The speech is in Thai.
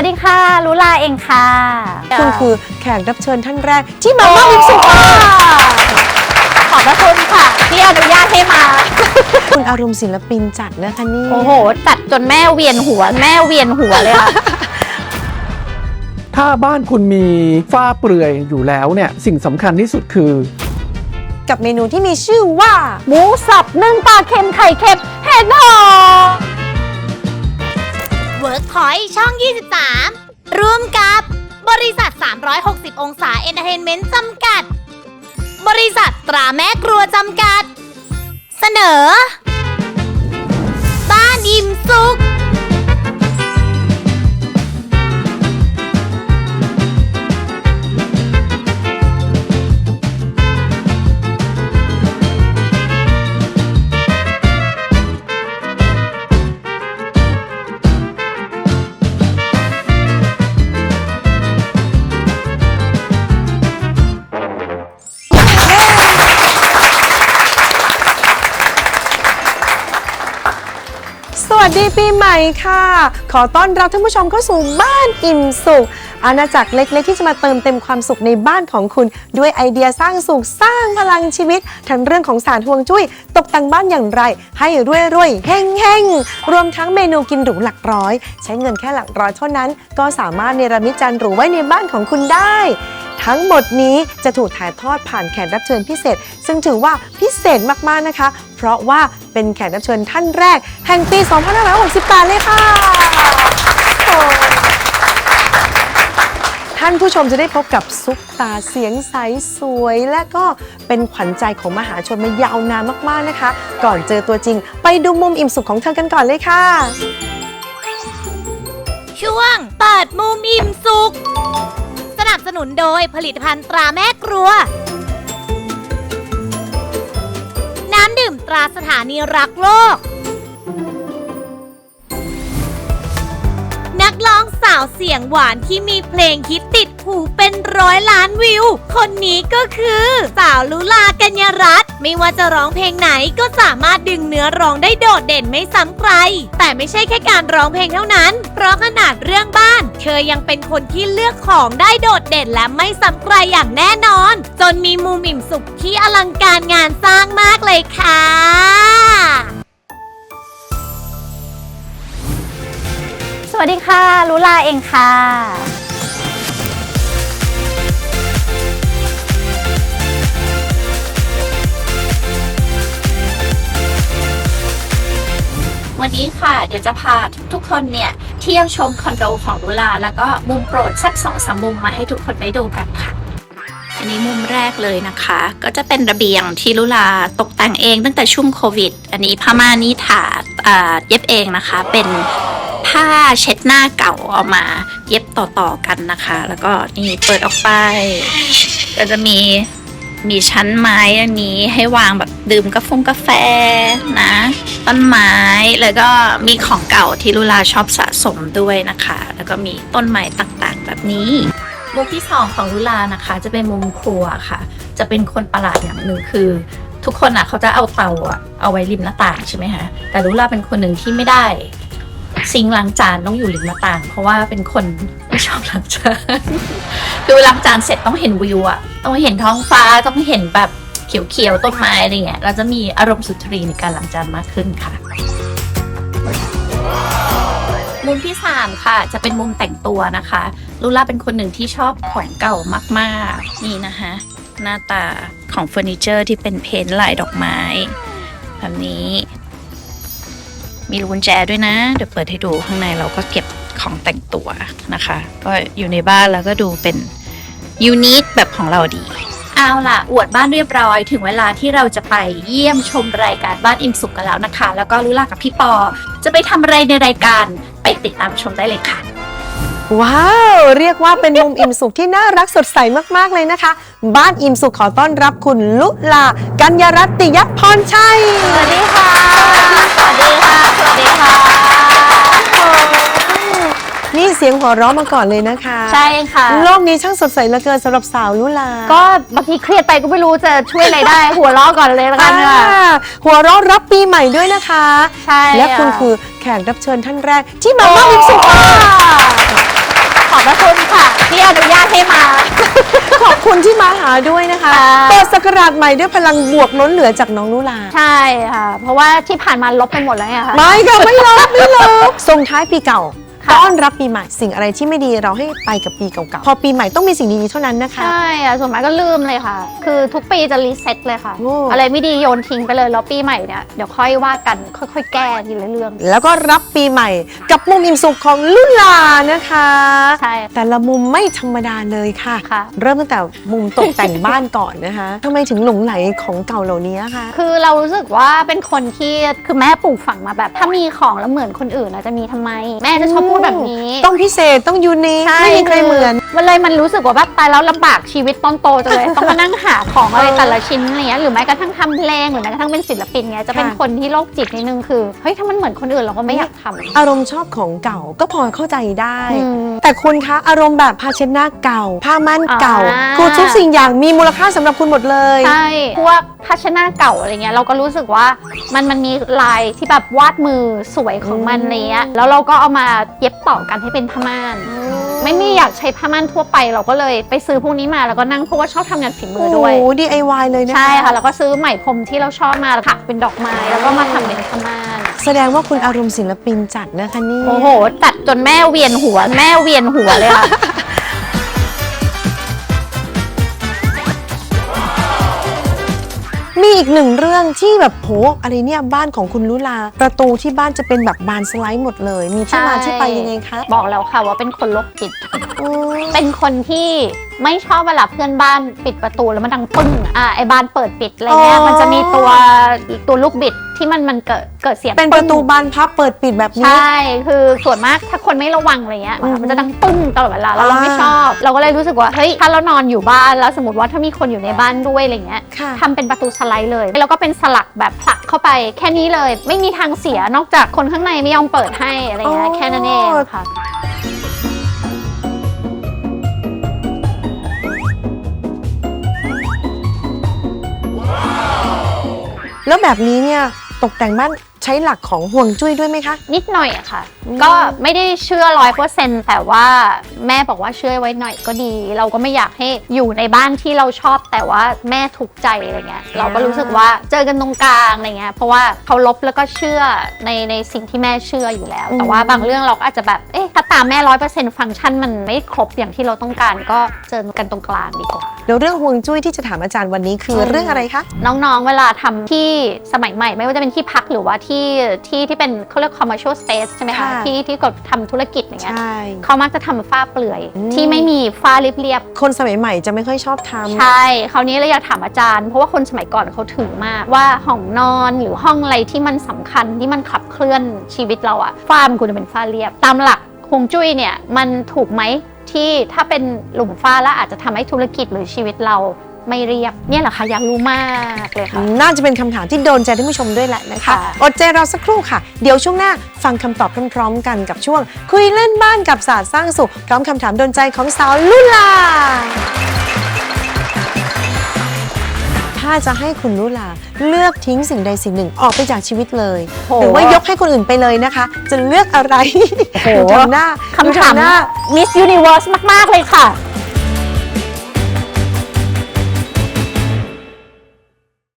วัสดีค่ะลุลาเองค่ะคุณคือแขกรับเชิญท่านแรกที่มามอบความสุขค่ะขอบพระคุณค่ะ ที่อนุญาตให้มา คุณอารมณ์ศิลปินจัดนะคะนี่โอ้โห จัดจนแม่เวียนหัว แม่เวียนหัวเลยค่ะถ้าบ้านคุณมีฝ้าเปลือยอยู่แล้วเนี่ยสิ่งสำคัญที่สุดคือ กับเมนูที่มีชื่อว่า หมูสับนึ่งปลาเค็มไข่เค็มเห็ดหอม เวิร์กพอยช่อง 23 ร่วมกับบริษัท 360 องศาเอนเตอร์เทนเมนต์จำกัด บริษัทตราแม่ครัวจำกัด เสนอ บ้านอิ่มสุข วัสดีปีใหม่ค่ะ ขอต้อนรับท่านผู้ชมเข้าสู่บ้านอิ่มสุข อาณาจักรเล็ก ๆ ที่จะมาเติมเต็มความสุขในบ้านของคุณ ด้วยไอเดียสร้างสุขสร้างพลังชีวิต ทั้งเรื่องของสารห่วงจุ้ย ตกแต่งบ้านอย่างไร ให้รวยรวยเฮ่งเฮ่งรวมทั้งเมนูกินหรูหลักร้อย ใช้เงินแค่หลักร้อยเท่านั้น ก็สามารถเนรมิตจานหรูไว้ในบ้านของคุณได้ทั้งหมดนี้จะถูกถ่ายทอดผ่านแขกรับเชิญพิเศษ ซึ่งถือว่าพิเศษมากๆนะคะ เพราะว่าเป็นแขกรับเชิญท่านแรก แห่งปี 2568 เลยค่ะ ท่านผู้ชมจะได้พบกับซุปตาเสียงใสสวย และก็เป็นขวัญใจของมหาชนมายาวนานมากๆนะคะ ก่อนเจอตัวจริง ไปดูมุมอิ่มสุขของเธอกันก่อนเลยค่ะ ช่วงเปิดมุมอิ่มสุข สนับสนุนโดยผลิตภัณฑ์ตราแม่ครัว น้ำดื่มตราสถานีรักโลกาวเสียงหวานที่มีเพลงฮิตติดหูเป็นร้อยล้านวิว คนนี้ก็คือ สาวลุลากัญญารัตน์ไม่ว่าจะร้องเพลงไหนก็สามารถดึงเนื้อร้องได้โดดเด่นไม่ซ้ำใคร แต่ไม่ใช่แค่การร้องเพลงเท่านั้น เพราะขนาดเรื่องบ้าน เธอยังเป็นคนที่เลือกของได้โดดเด่นและไม่ซ้ำใครอย่างแน่นอน จนมีมุมอิ่มสุขที่อลังการงานสร้างมากเลยค่ะ วัสดีค่ะลุลาเองค่ะ วันนี้ค่ะเดี๋ยวจะพาทุกคนเนี่ยเที่ยวชมคอนโดของลุลา แล้วก็มุมโปรดสักสองสามมุมมาให้ทุกคนได้ดูกันค่ะอันนี้มุมแรกเลยนะคะ ก็จะเป็นระเบียงที่ลุลาตกแต่งเองตั้งแต่ช่วงโควิด อันนี้ผ้าม่านนี่ถาอ่าเย็บเองนะคะเป็น ผ้าเช็ดหน้าเก่าเอามาเย็บต่อๆกันนะคะ แล้วก็นี่เปิดออกไป ก็จะมีมีชั้นไม้อันนี้ให้วางแบบดื่มกาแฟกาแฟนะต้นไม้แล้วก็มีของเก่าที่ลุลาชอบสะสมด้วยนะคะ แล้วก็มีต้นไม้ต่างๆ แบบนี้มุมที่สองของลุลานะคะ จะเป็นมุมครัวค่ะ จะเป็นคนประหลาดอย่างหนึ่งคือ ทุกคนอะเขาจะเอาเตาอะเอาไว้ริมหน้าต่างใช่ไหมคะแต่ลุลาเป็นคนหนึ่งที่ไม่ได้ ซิงล้างจานต้องอยู่ริมหน้าต่าง เพราะว่าเป็นคนไม่ชอบล้างจานคือล้างจานเสร็จต้องเห็นวิวอะต้องเห็นท้องฟ้าต้องเห็นแบบเขียวๆต้นไม้อะไรเงี้ยเราจะมีอารมณ์สุนทรีในการล้างจานมากขึ้นค่ะมุมที่สามค่ะ จะเป็นมุมแต่งตัวนะคะลูล่าเป็นคนหนึ่งที่ชอบของเก่ามากๆ นี่นะคะ หน้าตาของเฟอร์นิเจอร์ที่เป็นเพ้นท์ลายดอกไม้ แบบนี้ มีรูกุญแจด้วยนะ เดี๋ยวเปิดให้ดูข้างในเราก็เก็บของแต่งตัวนะคะ ก็อยู่ในบ้านแล้วก็ดูเป็นยูนิคแบบของเราดี เอาล่ะ อวดบ้านเรียบร้อยถึงเวลาที่เราจะไปเยี่ยมชมรายการบ้านอิ่มสุขกันแล้วนะคะ แล้วก็ลุล่ากับพี่ปอ จะไปทำอะไรในรายการไปติดตามชมได้เลยค่ะว้าว เรียกว่าเป็นมุมอิ่มสุขที่น่ารักสดใสมากๆเลยนะคะ บ้านอิ่มสุขขอต้อนรับคุณลุลา กัญญารัตติยพรชัย สวัสดีค่ะ สวัสดีค่ะสวัส ดีค่ะ นี่เสียงหัวเราะมาก่อนเลยนะคะใช่ค่ะ โลกนี้ช่างสดใสเหลือเกินสำหรับสาวลุลาก็บางทีเครียดไปก็ไม่รู้จะช่วยอะไรได้ หัวเราะก่อนเลยละกันค่ะ อ่าหัวเราะรับปีใหม่ด้วยนะคะ ใช่และคุณอะคือแขกรับเชิญท่านแรกที่มามอบความสุขค่ะ ราชใหม่ด้วยพลังบวกล้นเหลือจากน้องนุลา ใช่ค่ะ เพราะว่าที่ผ่านมาลบไปหมดแล้วไงคะไม่ค่ะไม่ลบไม่ลบส่งท้ายปีเก่า ต้อนรับปีใหม่สิ่งอะไรที่ไม่ดีเราให้ไปกับปีเก่าๆพอปีใหม่ต้องมีสิ่งดีๆเท่านั้นนะคะ ใช่อะส่วนมากก็ลืมเลยค่ะ คือทุกปีจะรีเซ็ตเลยค่ะ โอ้ อะไรไม่ดีโยนทิ้งไปเลยแล้วปีใหม่เนี่ยเดี๋ยวค่อยว่ากันค่อย ๆ แก้ทีละเรื่อง แล้วก็รับปีใหม่กับมุมอิ่มสุขของลุลานะคะ ใช่แต่ละมุมไม่ธรรมดาเลยค่ะ ค่ะ เริ่มตั้งแต่มุมตกแต่ง บ้านก่อนนะคะทำไมถึงหลงไหลของเก่าเหล่านี้คะ คือเรารู้สึกว่าเป็นคนที่คือแม่ปลูกฝังมาแบบ ถ้ามีของแล้วเหมือนคนอื่นอะจะมีทำไม แม่จะชอบพูดแบบนี้ ต้องพิเศษต้องยูนิคไม่มีใครเหมือน มันเลยมันรู้สึกว่าแบบตายแล้วลำบากชีวิตตอนโตจังเลย ต้องมานั่งหาของอะไรแต่ละชิ้นอะไรเงี้ยหรือแม้กระทั่งทำเพลงหรือแม้กระทั่งเป็นศิลปินเงี้ยจะเป็นค่ะคนที่โรคจิตนิดนึงคือเฮ้ยถ้ามันเหมือนคนอื่นเราก็ไม่อยากทำ อารมณ์ชอบของเก่าก็พอเข้าใจได้ อืมแต่คุณคะอารมณ์แบบผ้าเช็ดหน้าเก่า ผ้าม่านเก่าอ่า คือทุกสิ่งอย่างมีมูลค่าสำหรับคุณหมดเลย ใช่พวกภาชนะเก่าอะไรเงี้ยเราก็รู้สึกว่ามันมันมีลายที่แบบวาดมือสวยของมันอะไรเงี้ยแล้วเราก็เอามาเย็บต่อกันให้เป็นผ้าม่าน ไม่มีอยากใช้ผ้าม่านทั่วไปเราก็เลยไปซื้อพวกนี้มาแล้วก็นั่งเพราะว่าชอบทำงานฝีมืโอ้อโหด้วย DIY เลยนะคะใช่ค่ะแล้วก็ซื้อไหมพรมที่เราชอบมาถักเป็นดอกไม้แล้วก็มาทำเป็นผ้าม่านแสดงว่าคุณอารมณ์ศิลปินจัดนะคะนี่โอ้โหจัดจนแม่เวียนหัว แม่เวียนหัวเลยค่ะ มีอีกหนึ่งเรื่องที่แบบโหอะไรเนี่ยบ้านของคุณลุลา ประตูที่บ้านจะเป็นแบบบานสไลด์หมดเลย มีที่มาใช่ที่ไปยังไงคะบอกแล้วค่ะว่าเป็นคนโรคจิต อืมเป็นคนที่ไม่ชอบเวลาเพื่อนบ้านปิดประตูแล้วมันดังปึ้งอะไอ้บานเปิดปิดอะไรเงี้ยมันจะมีตัวตัวลูกบิด ที่มันมันเกิดเกิดเสียงเป็นประตูปึ้งบานพับเปิดปิดแบบนี้ใช่คือส่วนมากถ้าคนไม่ระวังอะไรเงี้ยอืมมันจะดังปึ้งตลอดเวลาแล้วเราอ่า ไม่ชอบ เราก็เลยรู้สึกว่าเฮ้ยถ้าเรานอนอยู่บ้านแล้วสมมติว่าถ้ามีคนอยู่ในบ้านด้วยอะไรเงี้ย ค่ะ ทำเป็นประตูสไลด์เลย แล้วก็เป็นสลักแบบผลักเข้าไปแค่นี้เลย ไม่มีทางเสียนอกจากคนข้างในไม่ยอมเปิดให้อะไรเงี้ยอ๋อ แค่นั้นเองค่ะ แล้วแบบนี้เนี่ย ตกแต่งบ้านใช้หลักของห่วงจุ้ยด้วยไหมคะ นิดหน่อยอะค่ะ อืม ก็ไม่ได้เชื่อร้อยเปอร์เซ็นต์แต่ว่าแม่บอกว่าเชื่อไว้หน่อยก็ดี เราก็ไม่อยากให้อยู่ในบ้านที่เราชอบ แต่ว่าแม่ถูกใจอะไรเงี้ยเราก็รู้สึกว่าเจอกันตรงกลางอะไรเงี้ยเพราะว่าเขาลบแล้วก็เชื่อในในสิ่งที่แม่เชื่ออยู่แล้ว แต่ว่าบางเรื่องเราก็อาจจะแบบเอ๊ะถ้าตามแม่ร้อยเปอร์เซ็นต์ฟังก์ชันมันไม่ครบอย่างที่เราต้องการก็เจอกันตรงกลางดีกว่า เดี๋ยวเรื่องห่วงจุ้ยที่จะถามอาจารย์วันนี้คือเรื่องอะไรคะ น้องๆ เวลาทำที่สมัยใหม่ ไม่ว่าจะเป็นที่พักหรือว่าที่ที่ที่เป็นเขาเรียก commercial space ใช่ไหมคะค่ะที่ที่กดทำธุรกิจอย่างเงี้ยใช่เขามักจะทำฝ้าเปลื่อยอืมที่ไม่มีฝ้าเรียบคนสมัยใหม่จะไม่ค่อยชอบทำๆใช่ คราวนี้เราอยากถามอาจารย์ เพราะว่าคนสมัยก่อนเขาถือมากว่าห้องนอนหรือห้องอะไรที่มันสำคัญที่มันขับเคลื่อนชีวิตเราอะฝ้ามันควรจะเป็นฝ้าเรียบ ตามหลักฮวงจุ้ยเนี่ยมันถูกไหม ที่ถ้าเป็นหลุมฝ้าแล้วอาจจะทำให้ธุรกิจหรือชีวิตเราไม่เรียบ เนี่ยแหละค่ะอยากรู้มากเลยค่ะ น่าจะเป็นคำถามที่โดนใจท่านผู้ชมด้วยแหละนะคะ ค่ะ อดใจรอสักครู่ค่ะ เดี๋ยวช่วงหน้าฟังคำตอบพร้อมๆ กันกับช่วง คุยเล่นบ้านกับศาสตร์สร้างสุข พร้อมคำถามโดนใจของสาวลุลา ถ้าจะให้คุณลุลาเลือกทิ้งสิ่งใดสิ่งหนึ่งออกไปจากชีวิตเลยโอ้โหหรือว่ายกให้คนอื่นไปเลยนะคะ จะเลือกอะไรโอ้โหดูทำหน้าดูคำถามทำหน้า Miss Universe มาก ๆ เลยค่ะ